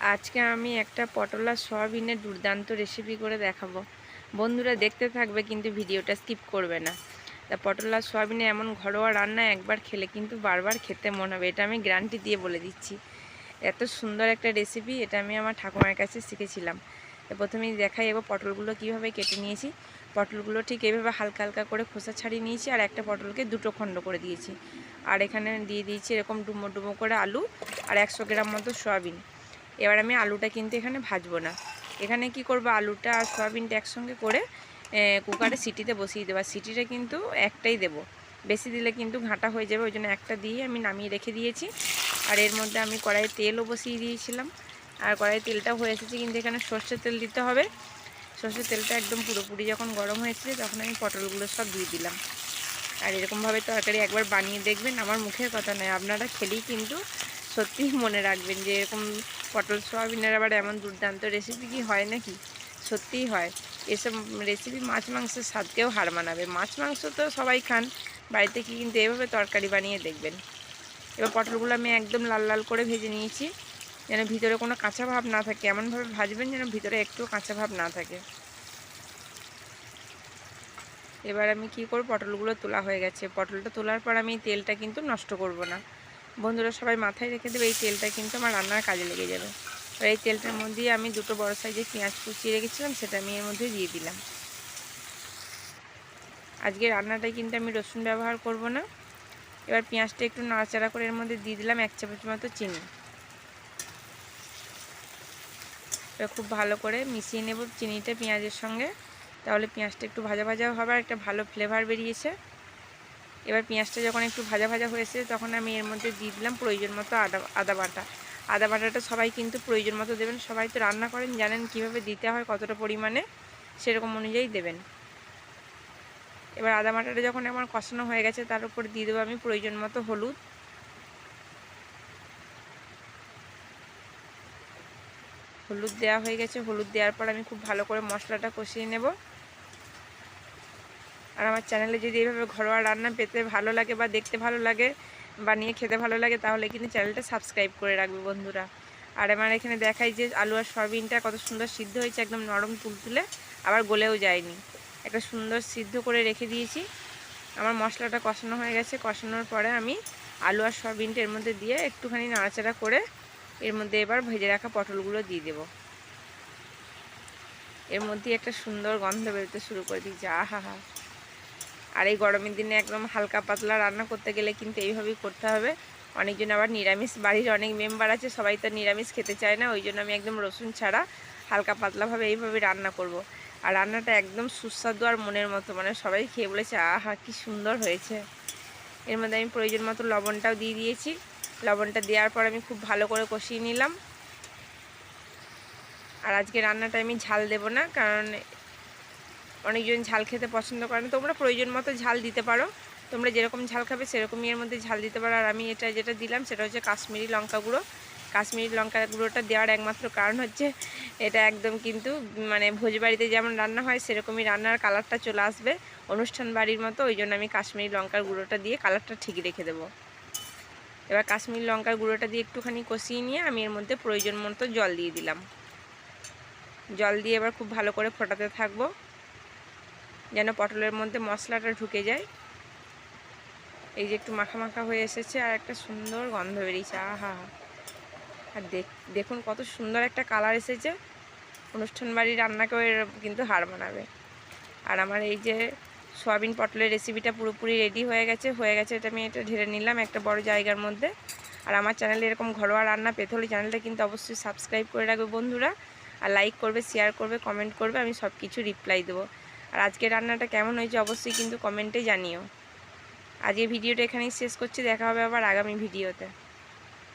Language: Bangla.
আজকে আমি একটা পটলা সয়াবিনের দুর্দান্ত রেসিপি করে দেখাবো। বন্ধুরা দেখতে থাকবে, কিন্তু ভিডিওটা স্কিপ করবে না। তা পটলা সয়াবিনে এমন ঘরোয়া রান্না একবার খেলে কিন্তু বারবার খেতে মনে হবে, এটা আমি গ্যারান্টি দিয়ে বলে দিচ্ছি। এত সুন্দর একটা রেসিপি এটা আমি আমার ঠাকুমার কাছে শিখেছিলাম। তো প্রথমেই দেখাই এবার পটলগুলো কীভাবে কেটে নিয়েছি। পটলগুলো ঠিক এইভাবে হালকা হালকা করে খোসা ছাড়িয়ে নিয়েছি, আর একটা পটলকে দুটো খণ্ড করে দিয়েছি। আর এখানে দিয়ে দিয়েছি এরকম ডুমো ডুমো করে আলু, আর একশো গ্রাম মতো সয়াবিন। এবার আমি আলুটা কিন্তু এখানে ভাজবো না। এখানে কি করব? আলুটা আর সয়াবিনটা একসঙ্গে করে কুকারে সিটিতে বসিয়ে দেবো। আর সিটিটা কিন্তু একটাই দেব। বেশি দিলে কিন্তু ঘাঁটা হয়ে যাবে, ওই জন্য একটা দিয়ে আমি নামিয়ে রেখে দিয়েছি। আর এর মধ্যে আমি কড়াইয়ে তেলও বসিয়ে দিয়েছিলাম। আর কড়াইয়ে তেলটাও হয়ে এসেছে, কিন্তু এখানে সর্ষের তেল দিতে হবে। সর্ষের তেলটা একদম পুরোপুরি যখন গরম হয়েছে, তখন আমি পটলগুলো সব দিয়ে দিলাম। আর এরকমভাবে তরকারি একবার বানিয়ে দেখবেন, আমার মুখের কথা নয়, আপনারা খেলেই কিন্তু সত্যিই মনে রাখবেন যে এরকম পটল, সোয়াবিনের আবার এমন দুর্দান্ত রেসিপি কি হয় নাকি? সত্যিই হয়। এসব রেসিপি মাছ মাংসের স্বাদকেও হার মানাবে। মাছ মাংস তো সবাই খান। বাড়িতে কি কিন্তু এভাবে তরকারি বানিয়ে দেখবেন। এবার পটলগুলো আমি একদম লাল লাল করে ভেজে নিয়েছি। যেন ভিতরে কোনো কাঁচা ভাব না থাকে। এমনভাবে ভাজবেন যেন ভিতরে একটু কাঁচা ভাব না থাকে। এবার আমি কি করব? পটলগুলো তোলা হয়ে গেছে। পটলটা তোলার পর আমি তেলটা কিন্তু নষ্ট করব না। বন্ধুরা সবাই মাথায় রেখে দেবে, এই তেলটা কিন্তু আমার রান্নার কাজে লেগে যাবে। আর এই তেলটার মধ্যে আমি দুটো বড় সাইজের পেঁয়াজ কুচিয়ে রেখেছিলাম, সেটা আমি এর মধ্যে দিয়ে দিলাম। আজকে রান্নাটায় কিন্তু আমি রসুন ব্যবহার করব না। এবার পেঁয়াজটা একটু নাড়াচাড়া করে এর মধ্যে দিয়ে দিলাম এক চামচ মতো চিনি। এবার খুব ভালো করে মিশিয়ে নেব চিনিটা পেঁয়াজের সঙ্গে। তাহলে পেঁয়াজটা একটু ভাজা ভাজাও হবে আর একটা ভালো ফ্লেভার বেরিয়েছে। এবার পেঁয়াজটা যখন একটু ভাজা ভাজা হয়েছে, তখন আমি এর মধ্যে দিয়ে দিলাম প্রয়োজন মতো আদা আদা বাটা। আদা বাটাটা সবাই কিন্তু প্রয়োজন মতো দেবেন। সবাই তো রান্না করেন, জানেন কীভাবে দিতে হয়, কতটা পরিমাণে, সেরকম অনুযায়ী দেবেন। এবার আদা বাটাটা যখন আমার কষানো হয়ে গেছে, তার উপর দিয়ে দেবো আমি প্রয়োজন মতো হলুদ। হলুদ দেওয়া হয়ে গেছে। হলুদ দেওয়ার পর আমি খুব ভালো করে মশলাটা কষিয়ে নেব। আর আমার চ্যানেলে যদি এইভাবে ঘরোয়া রান্না পেতে ভালো লাগে বা দেখতে ভালো লাগে বানিয়ে খেতে ভালো লাগে, তাহলে কিন্তু চ্যানেলটা সাবস্ক্রাইব করে রাখবে বন্ধুরা। আর আমার এখানে দেখাই যে আলু আর সয়াবিনটা কত সুন্দর সিদ্ধ হয়েছে, একদম নরম তুলতুলে, আবার গলেও যায়নি। একটা সুন্দর সিদ্ধ করে রেখে দিয়েছি। আমার মশলাটা কষানো হয়ে গেছে। কষানোর পরে আমি আলু আর সয়াবিনটা এর মধ্যে দিয়ে একটুখানি নাড়াচাড়া করে এর মধ্যে এবার ভেজে রাখা পটলগুলো দিয়ে দেব। এর মধ্যে একটা সুন্দর গন্ধ বেরোতে শুরু করে দিয়েছি। আহা হা। আর এই গরমের দিনে একদম হালকা পাতলা রান্না করতে গেলে কিন্তু এইভাবেই করতে হবে। অনেকজন আবার নিরামিষ, বাড়ির অনেক মেম্বার আছে, সবাই তো নিরামিষ খেতে চায় না, ওই জন্য আমি একদম রসুন ছাড়া হালকা পাতলাভাবে এইভাবে রান্না করব। আর রান্নাটা একদম সুস্বাদু আর মনের মতো মানে সবাই খেয়ে বলেছে, আহা, কি সুন্দর হয়েছে। এর মধ্যে আমি প্রয়োজন মতো লবণটাও দিয়ে দিয়েছি। লবণটা দেওয়ার পর আমি খুব ভালো করে কষিয়ে নিলাম। আর আজকে রান্নাটা আমি ঝাল দেব না, কারণ অনেকজন ঝাল খেতে পছন্দ করে না। তোমরা প্রয়োজন মতো ঝাল দিতে পারো। তোমরা যেরকম ঝাল খাবে সেরকমই এর মধ্যে ঝাল দিতে পারো। আর আমি এটা যেটা দিলাম সেটা হচ্ছে কাশ্মীরি লঙ্কা গুঁড়ো। কাশ্মীরি লঙ্কা গুঁড়োটা দেওয়ার একমাত্র কারণ হচ্ছে এটা একদম কিন্তু মানে ভোজবাড়িতে যেমন রান্না হয় সেরকমই রান্নার কালারটা চলে আসবে অনুষ্ঠান বাড়ির মতো। ওই জন্য আমি কাশ্মীরি লঙ্কার গুঁড়োটা দিয়ে কালারটা ঠিক রেখে দেবো। এবার কাশ্মীরি লঙ্কার গুঁড়োটা দিয়ে একটুখানি কষিয়ে নিয়ে আমি এর মধ্যে প্রয়োজন মতো জল দিয়ে দিলাম। জল দিয়ে এবার খুব ভালো করে ফোটাতে থাকব। যেন পটলের মধ্যে মশলাটা ঢুকে যায়। এই যে একটু মাখা মাখা হয়ে এসেছে আর একটা সুন্দর গন্ধ বেরিয়েছে, আহা। আর দেখুন কত সুন্দর একটা কালার এসেছে। অনুষ্ঠান বাড়ির রান্নাকেও এর কিন্তু হার মানাবে। আর আমার এই যে সয়াবিন পটলের রেসিপিটা পুরোপুরি রেডি হয়ে গেছে হয়ে গেছে এটা আমি এটা ঢেলে নিলাম একটা বড় জায়গার মধ্যে। আর আমার চ্যানেলে এরকম ঘরোয়া রান্না পেতে হলে চ্যানেলটা কিন্তু অবশ্যই সাবস্ক্রাইব করে রাখবে বন্ধুরা। আর লাইক করবে শেয়ার করবে কমেন্ট করবে, আমি সব কিছু রিপ্লাই দেবো। আর আজকে রান্নাটা কেমন হয়েছে অবশ্যই কিন্তু কমেন্টে জানিও। আজকে ভিডিওটা এখানেই শেষ করছি, দেখা হবে আবার আগামী ভিডিওতে